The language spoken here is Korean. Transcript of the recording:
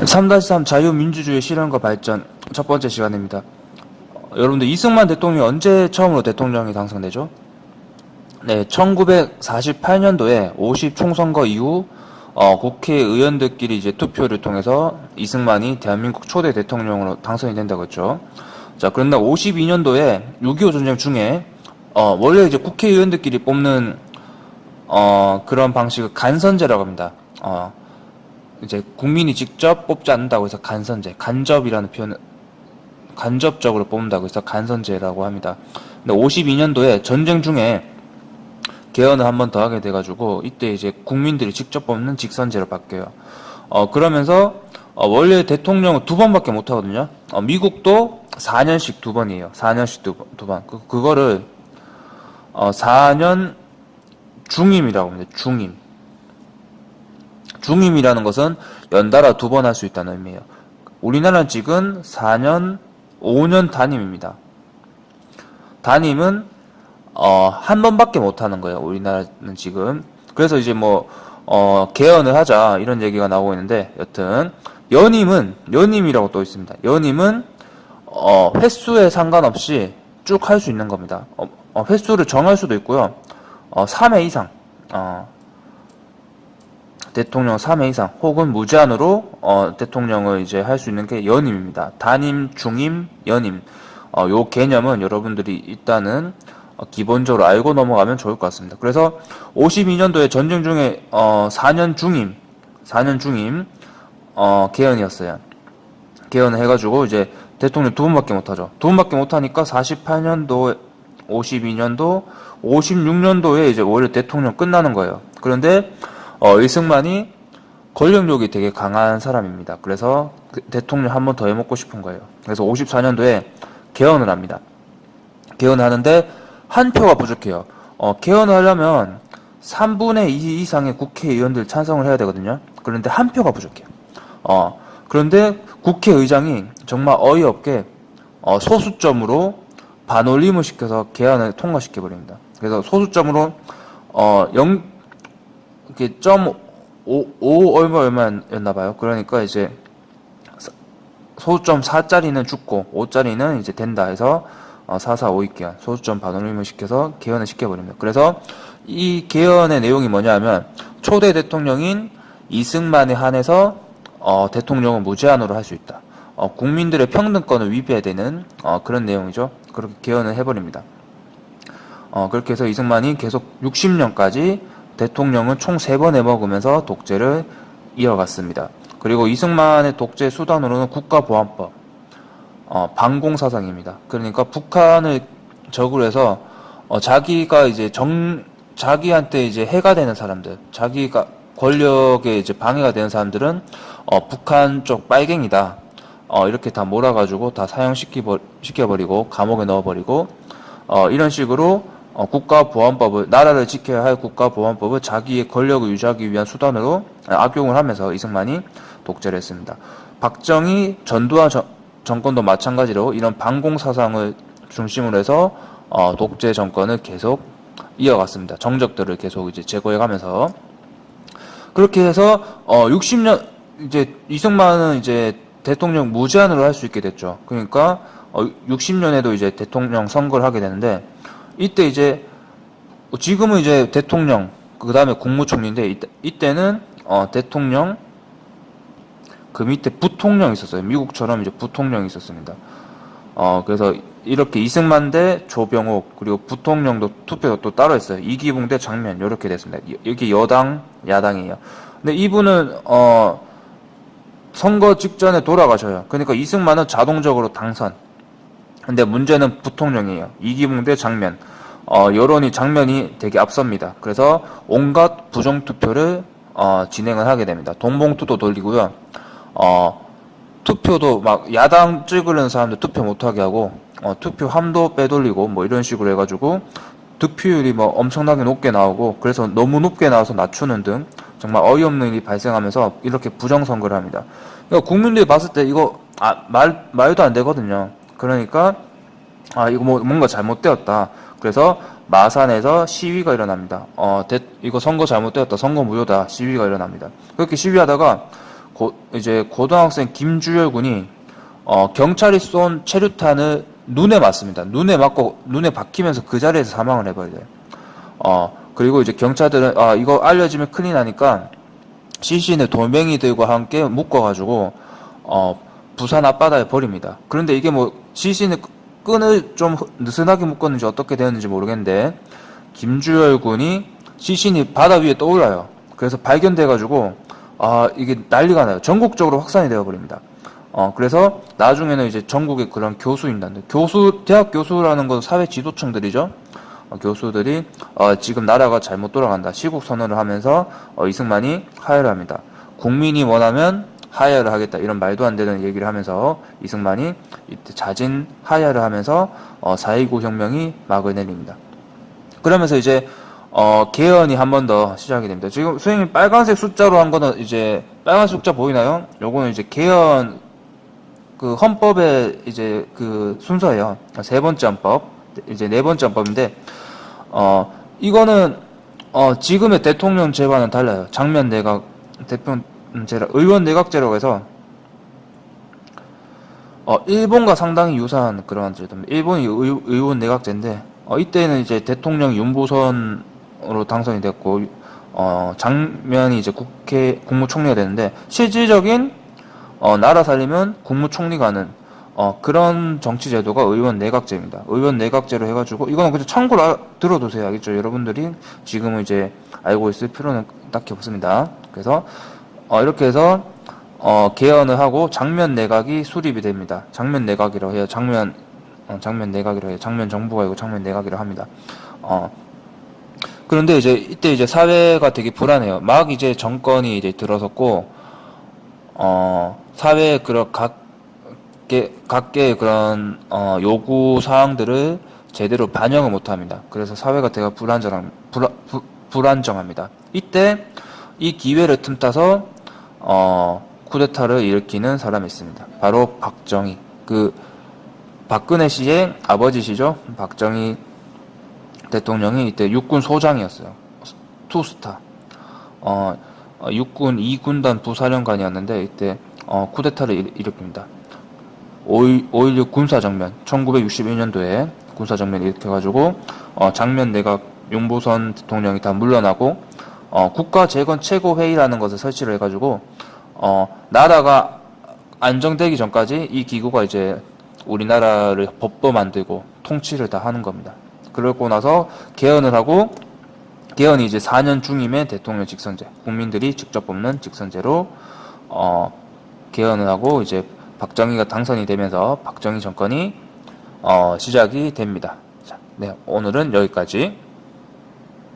3-3 자유민주주의 실현과 발전 첫 번째 시간입니다. 어, 여러분들 이승만 대통령이 언제 처음으로 대통령이 당선되죠? 네, 1948년도에 50 총선거 이후 어, 국회의원들끼리 이제 투표를 통해서 이승만이 대한민국 초대 대통령으로 당선이 된다고 했죠. 자, 그런데 52년도에 6.25 전쟁 중에 어, 원래 이제 국회의원들끼리 뽑는 어, 그런 방식을 간선제라고 합니다. 어, 이제 국민이 직접 뽑지 않는다고 해서 간선제, 간접이라는 표현, 간접적으로 뽑는다고 해서 간선제라고 합니다. 근데 52년도에 전쟁 중에 개헌을 한 번 더 하게 돼가지고 이때 이제 국민들이 직접 뽑는 직선제로 바뀌어요. 어 그러면서 어, 원래 대통령은 두 번밖에 못 하거든요. 어, 미국도 4년씩 두 번이에요. 4년씩 두, 번- 두 번. 그, 그거를 어 4년 중임이라고 합니다. 중임. 중임이라는 것은 연달아 두 번 할 수 있다는 의미예요. 우리나라는 지금 4년, 5년 단임입니다. 단임은 어, 한 번밖에 못 하는 거예요. 우리나라는 지금. 그래서 이제 뭐 어, 개헌을 하자 이런 얘기가 나오고 있는데 여튼 연임은 연임이라고 또 있습니다. 연임은 어, 횟수에 상관없이 쭉 할 수 있는 겁니다. 어, 어, 횟수를 정할 수도 있고요. 어, 3회 이상. 어, 대통령 3회 이상 혹은 무제한으로 어, 대통령을 이제 할 수 있는 게 연임입니다. 단임, 중임, 연임. 어, 요 개념은 여러분들이 일단은 어, 기본적으로 알고 넘어가면 좋을 것 같습니다. 그래서 52년도에 전쟁 중에 어, 4년 중임, 4년 중임 어, 개헌이었어요. 개헌을 해가지고 이제 대통령 두 번밖에 못하죠. 두 번밖에 못하니까 48년도, 52년도, 56년도에 이제 원래 대통령 끝나는 거예요. 그런데 어, 이승만이 권력력이 되게 강한 사람입니다. 그래서 그 대통령 한 번 더 해먹고 싶은 거예요. 그래서 54년도에 개헌을 합니다. 개헌을 하는데 한 표가 부족해요. 어, 개헌을 하려면 3분의 2 이상의 국회의원들 찬성을 해야 되거든요. 그런데 한 표가 부족해요. 어, 그런데 국회의장이 정말 어이없게 어, 소수점으로 반올림을 시켜서 개헌을 통과시켜 버립니다. 그래서 소수점으로 어, 0 이렇게 점 5, 5 얼마 얼마였나 봐요. 그러니까 이제 소수점 4짜리는 죽고 5짜리는 이제 된다 해서 어, 4, 4, 5 개헌 소수점 반올림을 시켜서 개헌을 시켜버립니다. 그래서 이 개헌의 내용이 뭐냐면 초대 대통령인 이승만에 한해서 어, 대통령은 무제한으로 할 수 있다. 어, 국민들의 평등권을 위배되는 어, 그런 내용이죠. 그렇게 개헌을 해버립니다. 어, 그렇게 해서 이승만이 계속 60년까지 대통령을 총 3번 해먹으면서 독재를 이어갔습니다. 그리고 이승만의 독재 수단으로는 국가보안법, 어, 방공사상입니다. 그러니까 북한을 적으로 해서 어, 자기가 이제 정 자기한테 이제 해가 되는 사람들, 자기가 권력에 이제 방해가 되는 사람들은 어, 북한 쪽 빨갱이다. 어, 이렇게 다 몰아가지고 다 사형시키버, 시켜버리고 감옥에 넣어버리고 어, 이런 식으로 어, 국가보안법을 나라를 지켜야 할 국가보안법을 자기의 권력을 유지하기 위한 수단으로 악용을 하면서 이승만이 독재를 했습니다. 박정희 전두환 정, 정권도 마찬가지로 이런 방공 사상을 중심으로 해서 어, 독재 정권을 계속 이어갔습니다. 정적들을 계속 이제 제거해가면서 그렇게 해서 어 60년 이제 이승만은 이제 대통령 무제한으로 할 수 있게 됐죠. 그러니까 어 60년에도 이제 대통령 선거를 하게 되는데 이때 이제 지금은 이제 대통령 그 다음에 국무총리인데 이때, 이때는 어 대통령 그 밑에 부통령이 있었어요. 미국처럼 이제 부통령이 있었습니다. 어 그래서 이렇게 이승만 대 조병옥 그리고 부통령도 투표가 또 따로 했어요. 이기붕 대 장면 이렇게 됐습니다. 이- 이게 여당 야당이에요. 근데 이분은 어 선거 직전에 돌아가셔요. 그러니까 이승만은 자동적으로 당선. 근데 문제는 부통령이에요. 이기붕 대 장면. 어, 여론이 장면이 되게 앞섭니다. 그래서 온갖 부정 투표를 어, 진행을 하게 됩니다. 동봉투도 돌리고요. 어, 투표도 막 야당 찍으려는 사람들 투표 못하게 하고 어, 투표함도 빼돌리고 뭐 이런 식으로 해가지고 득표율이 뭐 엄청나게 높게 나오고 그래서 너무 높게 나와서 낮추는 등 정말 어이없는 일이 발생하면서 이렇게 부정선거를 합니다. 그러니까 국민들이 봤을 때 이거 아, 말 말도 안 되거든요. 그러니까 아 이거 뭐 뭔가 잘못되었다. 그래서 마산에서 시위가 일어납니다. 어, 대- 이거 선거 잘못되었다. 선거 무효다. 시위가 일어납니다. 그렇게 시위하다가 고, 이제 고등학생 김주열 군이 어, 경찰이 쏜 체류탄을 눈에 맞습니다. 눈에 맞고 눈에 박히면서 그 자리에서 사망을 해버려요. 어, 그리고 이제 경찰들은 아 이거 알려지면 큰일 나니까 시신을 돌멩이들과 함께 묶어가지고 어, 부산 앞바다에 버립니다. 그런데 이게 뭐 시신을 끈을 좀 느슨하게 묶었는지 어떻게 되었는지 모르겠는데 김주열 군이 시신이 바다 위에 떠올라요. 그래서 발견돼가지고 아 이게 난리가 나요. 전국적으로 확산이 되어버립니다. 어 그래서 나중에는 이제 전국의 그런 교수인단들, 교수 대학 교수라는 건 사회 지도층들이죠. 어, 교수들이 어, 지금 나라가 잘못 돌아간다 시국 선언을 하면서 어, 이승만이 하야를 합니다. 국민이 원하면 하야를 하겠다 이런 말도 안 되는 얘기를 하면서 이승만이 이때 자진 하야를 하면서 어, 4.19 혁명이 막을 내립니다. 그러면서 이제 어, 개헌이 한 번 더 시작이 됩니다. 지금 선생님 빨간색 숫자로 한 거는 이제 빨간 숫자 보이나요? 요거는 이제 개헌 그 헌법의 이제 그 순서예요. 세 번째 헌법 이제 네 번째 헌법인데 어 이거는 어 지금의 대통령 제와는 달라요. 장면 내각 대통령 제라 의원 내각제라고 해서 어 일본과 상당히 유사한 그런 제도입니다. 일본이 의, 의원 내각제인데 어 이때는 이제 대통령 윤보선으로 당선이 됐고 어 장면이 이제 국회 국무총리가 되는데 실질적인 어, 나라 살리면 국무총리가 하는 어, 그런 정치 제도가 의원 내각제입니다. 의원 내각제로 해가지고 이거는 그냥 참고로 알- 들어두세요, 알겠죠? 여러분들이 지금은 이제 알고 있을 필요는 딱히 없습니다. 그래서 어, 이렇게 해서 어, 개헌을 하고 장면 내각이 수립이 됩니다. 장면 내각이라고 해요. 장면 어, 장면 내각이라고 해요. 장면 정부가 아니고 장면 내각이라고 합니다. 어, 그런데 이제 이때 이제 사회가 되게 불안해요. 막 이제 정권이 이제 들어섰고 어, 사회의 그런 각계, 각계의 그런, 어, 요구 사항들을 제대로 반영을 못 합니다. 그래서 사회가 되게 불안정, 불, 부, 불안정합니다. 이때 이 기회를 틈타서, 어, 쿠데타를 일으키는 사람이 있습니다. 바로 박정희. 그, 박근혜 씨의 아버지시죠? 박정희 대통령이 이때 육군 소장이었어요. 투스타. 어, 어, 육군 2군단 부사령관이었는데 이때 어, 쿠데타를 일- 일으킵니다. 5.16 군사정면 1961년도에 군사정면 일으켜가지고 어, 장면 내각 윤보선 대통령이 다 물러나고 어, 국가재건 최고회의라는 것을 설치를 해가지고 어, 나라가 안정되기 전까지 이 기구가 이제 우리나라를 법도 만들고 통치를 다 하는 겁니다. 그러고 나서 개헌을 하고 개헌이 이제 4년 중임의 대통령 직선제, 국민들이 직접 뽑는 직선제로 어, 개헌을 하고 이제 박정희가 당선이 되면서 박정희 정권이 어, 시작이 됩니다. 자, 네, 오늘은 여기까지.